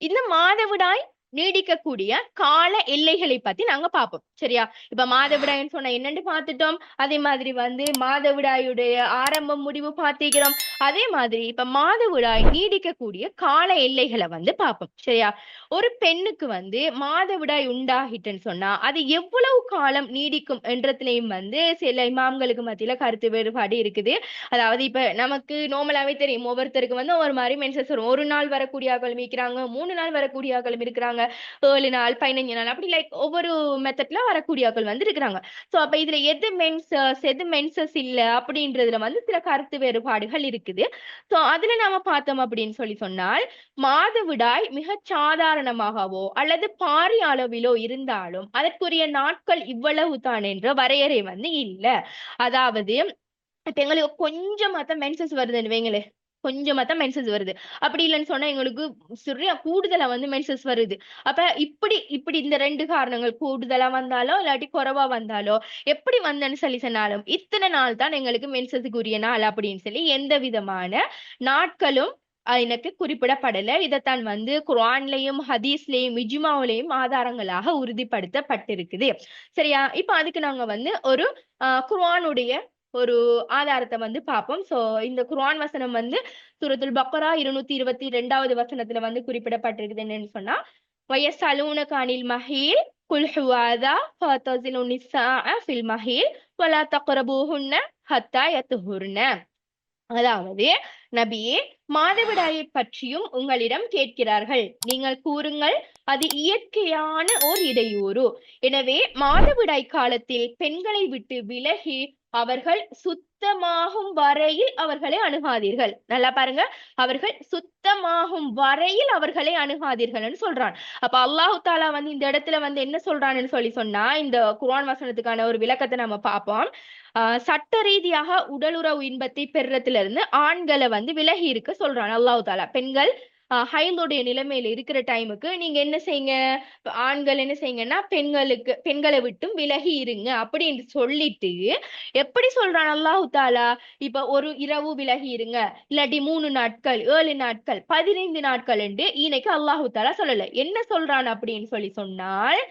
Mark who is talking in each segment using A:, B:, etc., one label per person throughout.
A: இந்த மாதவிடாய் நீடிக்கக்கூடிய கால எல்லைகளை பத்தி நாங்க பார்ப்போம். சரியா? இப்ப மாதவிடாய்ன்னு சொன்னா என்னன்னு பார்த்துட்டோம்? அதே மாதிரி வந்து மாதவிடாயுடைய ஆரம்பம் முடிவு பார்த்திக்கிறோம் அதே மாதிரி இப்ப மாதவிடாய் நீடிக்கக்கூடிய கால எல்லைகளை வந்து பார்ப்போம். சரியா? ஒரு பெண்ணுக்கு வந்து மாதவிடாய் உண்டாகிட்டுன்னு சொன்னா அது எவ்வளவு காலம் நீடிக்கும் என்றதுலயும் வந்து சில இமாம்களுக்கு மத்தியில கருத்து வேறுபாடு இருக்குது. அதாவது இப்ப நமக்கு நார்மலாவே தெரியும். ஒவ்வொருத்தருக்கு வந்து ஒரு மாதிரி மென்சஸ் வரும். ஒரு நாள் வரக்கூடிய ஆக்களும் இருக்கிறாங்க மூணு நாள் வரக்கூடிய ஆக்களும் இருக்கிறாங்க. ஏழு நாள் பதினஞ்சு நாள் அப்படி லைக் ஒவ்வொரு மெத்தட்ல வரக்கூடியவர்கள் வந்து இருக்கிறாங்க ஸோ அப்ப இதுல எது மென்சஸ் எது மென்சஸ் இல்ல அப்படின்றதுல வந்து சில கருத்து வேறுபாடுகள் இருக்குது. ஸோ அதுல நாம பார்த்தோம் அப்படின்னு சொல்லி சொன்னால் மாதவிடாய் மிக சாதாரணமாகவோ அல்லது பாரிய அளவிலோ இருந்தாலும் அதற்குரிய நாட்கள் இவ்வளவு தான் என்ற வரையறை வந்து இல்ல. அதாவது எங்களுக்கு கொஞ்சமா தான் மென்சஸ் வருதுன்னு வைங்களே கொஞ்சமா தான் மென்சஸ் வருது. அப்படி இல்லைன்னு சொன்னா எங்களுக்கு சரியா கூடுதலா வந்து மென்சஸ் வருது. அப்ப இப்படி இப்படி இந்த ரெண்டு காரணங்கள் கூடுதலா வந்தாலோ இல்லாட்டி குறைவா வந்தாலோ எப்படி வந்தேன்னு சொல்லி சொன்னாலும் இத்தனை நாள் தான் எங்களுக்கு மென்சஸுக்குரிய நாள் அப்படின்னு சொல்லி எந்த விதமான நாட்களும் எனக்கு குறிப்பிடப்படல. இதைத்தான் வந்து குரான்லையும் ஹதீஸ்லயும் இஜ்மாவிலையும் ஆதாரங்களாக உறுதிப்படுத்தப்பட்டிருக்குது. சரியா? இப்ப அதுக்கு நாங்க வந்து ஒரு அஹ் குர்ஆனுடைய ஒரு ஆதாரத்தை வந்து பார்ப்போம். சோ இந்த குர்ஆன் வசனம் வந்து சூரத்துல் பக்ரா இருநூத்தி இருபத்தி ரெண்டாவது வசனத்துல வந்து குறிப்பிடப்பட்டிருக்குது என்னன்னு சொன்னா வயசலூனக அனில் மஹீல் குல் ஹுவாதா ஃபதஸிலு நிஸ்ஸாஅ ஃபில் மஹீல் வலா தக்ரபூஹுன்ன ஹத்தா யத்ஹுர்ன. அதாவது நபியே மாதவிடாயை பற்றியும் உங்களிடம் கேட்கிறார்கள். நீங்கள் கூறுங்கள் அது இயற்கையான ஓர் இடையூறு. எனவே மாதவிடாய் காலத்தில் பெண்களை விட்டு விலகி அவர்கள் சுத்தமாகும் வரையில் அவர்களை அணுகாதீர்கள். நல்லா பாருங்க. அவர்கள் சுத்தமாகும் வரையில் அவர்களை அணுகாதீர்கள்னு சொல்றான். அப்ப அல்லாஹு தாலா வந்து இந்த இடத்துல வந்து என்ன சொல்றான்னு சொல்லி சொன்னா இந்த குரான் வசனத்துக்கான ஒரு விளக்கத்தை நம்ம பார்ப்போம். ஆஹ் சட்ட ரீதியாக உடலுறவு இன்பத்தை பெறுறதுல இருந்து ஆண்களை வந்து விலகி இருக்க சொல்றான் அல்லாஹு தாலா பெண்கள் ஹைந்தோடைய நிலைமையில இருக்கிற டைமுக்கு நீங்க என்ன செய்யுங்க ஆண்கள் என்ன செய்யுங்கன்னா பெண்களுக்கு பெண்களை விட்டும் விலகி இருங்க அப்படின்னு சொல்லிட்டு எப்படி சொல்றான் அல்லாஹு தாலா இப்ப ஒரு இரவு விலகி இருங்க. இல்லாட்டி மூணு நாட்கள் ஏழு நாட்கள் பதினைந்து நாட்கள் என்று இன்னைக்கு அல்லாஹு தாலா சொல்லல. என்ன சொல்றான் அப்படின்னு சொல்லி சொன்னால்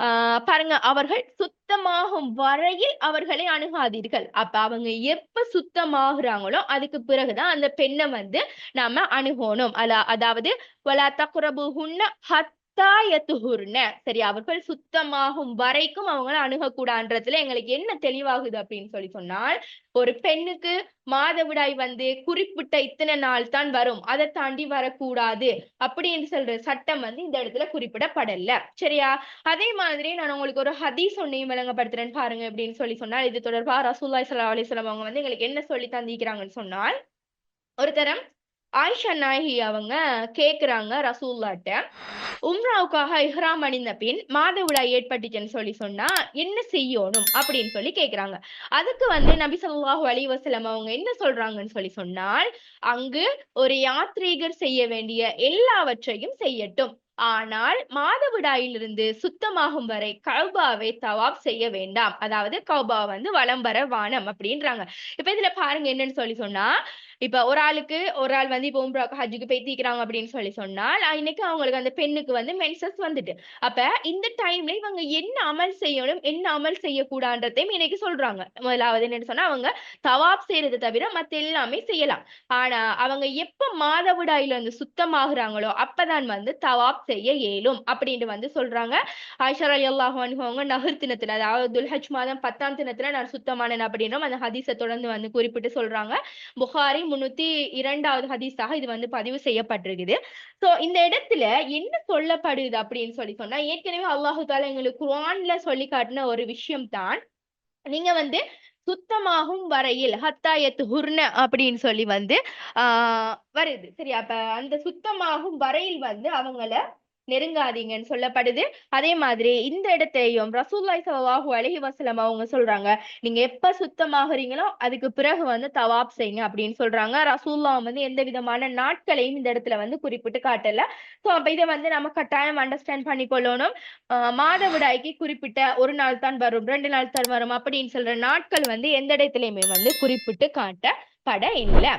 A: ஆஹ் பாருங்க அவர்கள் சுத்தமாகும் வரையில் அவர்களை அணுகாதீர்கள். அப்ப அவங்க எப்ப சுத்தமாகுறாங்களோ அதுக்கு பிறகுதான் அந்த பெண்ணை வந்து நாம அணுகணும். அல அதாவது வலா தக்குரபுஹுன்ன ஹத் யத்துஹுர்ன சரி அவர்கள் சுத்தமாகும் வரைக்கும் அவங்கள அணுகக்கூடாதுன்றதுல எங்களுக்கு என்ன தெளிவாகுது அப்படின்னு சொல்லி சொன்னால் ஒரு பெண்ணுக்கு மாதவிடாய் வந்து குறிப்பிட்ட இத்தனை நாள் தான் வரும். அதை தாண்டி வரக்கூடாது அப்படின்னு சொல்ற சட்டம் வந்து இந்த இடத்துல குறிப்பிடப்படல. சரியா? அதே மாதிரி நான் உங்களுக்கு ஒரு ஹதீஸ் ஒன்னையும் விளங்கப்படுத்துறேன் பாருங்க அப்படின்னு சொல்லி சொன்னால் இது தொடர்பா ரசூல்லாய் சல்லா அலிஸ்லாம் அவங்க வந்து எங்களுக்கு என்ன சொல்லி தந்திக்கிறாங்கன்னு சொன்னால் ஒரு தரம் ஆயிஷா நாயகி அவங்க கேக்குறாங்க ரசூல்லாட்ட. உம்ராவுக்காக இஹ்ராம் அணிந்த பின் மாதவிடாய் ஏற்பட்டுச்சுன்னு சொல்லி சொன்னா என்ன செய்யணும்? அப்படின்னு சொல்லி கேக்குறாங்க. அதுக்கு வந்து நபி சொல்லாஹு அலி வசலம் அவங்க என்ன சொல்றாங்கன்னு சொல்லி சொன்னால் அங்கு ஒரு யாத்ரீகர் செய்ய வேண்டிய எல்லாவற்றையும் செய்யட்டும். ஆனால் மாதவிடாயிலிருந்து சுத்தமாகும் வரை கௌபாவை தவாப் செய்ய வேண்டாம். அதாவது கௌபா வந்து வலம் வர வானம் அப்படின்றாங்க. இப்ப இதுல பாருங்க என்னன்னு சொல்லி சொன்னா இப்ப ஒரு ஆளுக்கு ஒரு ஆள் வந்து இப்போ உம்ராக்கு ஹஜ்ஜுக்கு போய் தீக்கிறாங்க அப்படின்னு சொல்லி சொன்னால் இன்னைக்கு அவங்களுக்கு அந்த பெண்ணுக்கு வந்து மென்சஸ் வந்துட்டு. அப்ப இந்த டைம்ல இவங்க என்ன அமல் செய்யணும் என்ன அமல் செய்யக்கூடாதுன்றதையும் இன்னைக்கு சொல்றாங்க. முதலாவது என்னன்னு சொன்னா அவங்க தவாப் செய்யறது தவிர மத்த எல்லாமே செய்யலாம். ஆனா அவங்க எப்ப மாதவிடாயில வந்து சுத்தமாகறாங்களோ அப்பதான் வந்து தவாப் செய்ய இயலும் அப்படின்ட்டு வந்து சொல்றாங்க. ஆயிஷா அலி அல்லாஹ் அவங்க நகர் தினத்துல அதாவது துல்ஹஜ் மாதம் பத்தாம் தினத்துல நான் சுத்தமானேன் அப்படின்னும் அந்த ஹதீஸை தொடர்ந்து வந்து குறிப்பிட்டு சொல்றாங்க. புகாரி முன்னூத்தி இரண்டாவது ஹதீஸாக இது வந்து பதிவு செய்யப்பட்டிருக்குது. சோ இந்த இடத்துல என்ன சொல்லப்படுது அப்படின்னு சொல்லி சொன்னா ஏற்கனவே அல்லாஹு தாலா எங்களுக்கு குரான்ல சொல்லி காட்டின ஒரு விஷயம் தான் நீங்க வந்து சுத்தமாகும் வரையில் ஹத்தாயத்து ஹுர்ன அப்படின்னு சொல்லி வந்து ஆஹ் வருது. சரி அப்ப அந்த சுத்தமாகும் வரையில் வந்து அவங்கள நெருங்காதீங்கன்னு சொல்லப்படுது. அதே மாதிரி இந்த இடத்தையும் ரசூல்லாய் சவாஹூ அலைஹி வசலம் அவங்க சொல்றாங்க நீங்க எப்ப சுத்தமாகறீங்களோ அதுக்கு பிறகு வந்து தவாப் செய்யுங்க அப்படின்னு சொல்றாங்க. ரசூல்லா வந்து எந்த விதமான நாட்களையும் இந்த இடத்துல வந்து குறிப்பிட்டு காட்டல. சோ அப்ப இதை வந்து நம்ம கட்டாயம் அண்டர்ஸ்டாண்ட் பண்ணிக்கொள்ளணும். ஆஹ் மாதவிடாய்க்கு குறிப்பிட்ட ஒரு நாள் தான் வரும் ரெண்டு நாள் தான் வரும் அப்படின்னு சொல்ற நாட்கள் வந்து எந்த இடத்துலயுமே வந்து குறிப்பிட்டு காட்டப்பட இல்லை.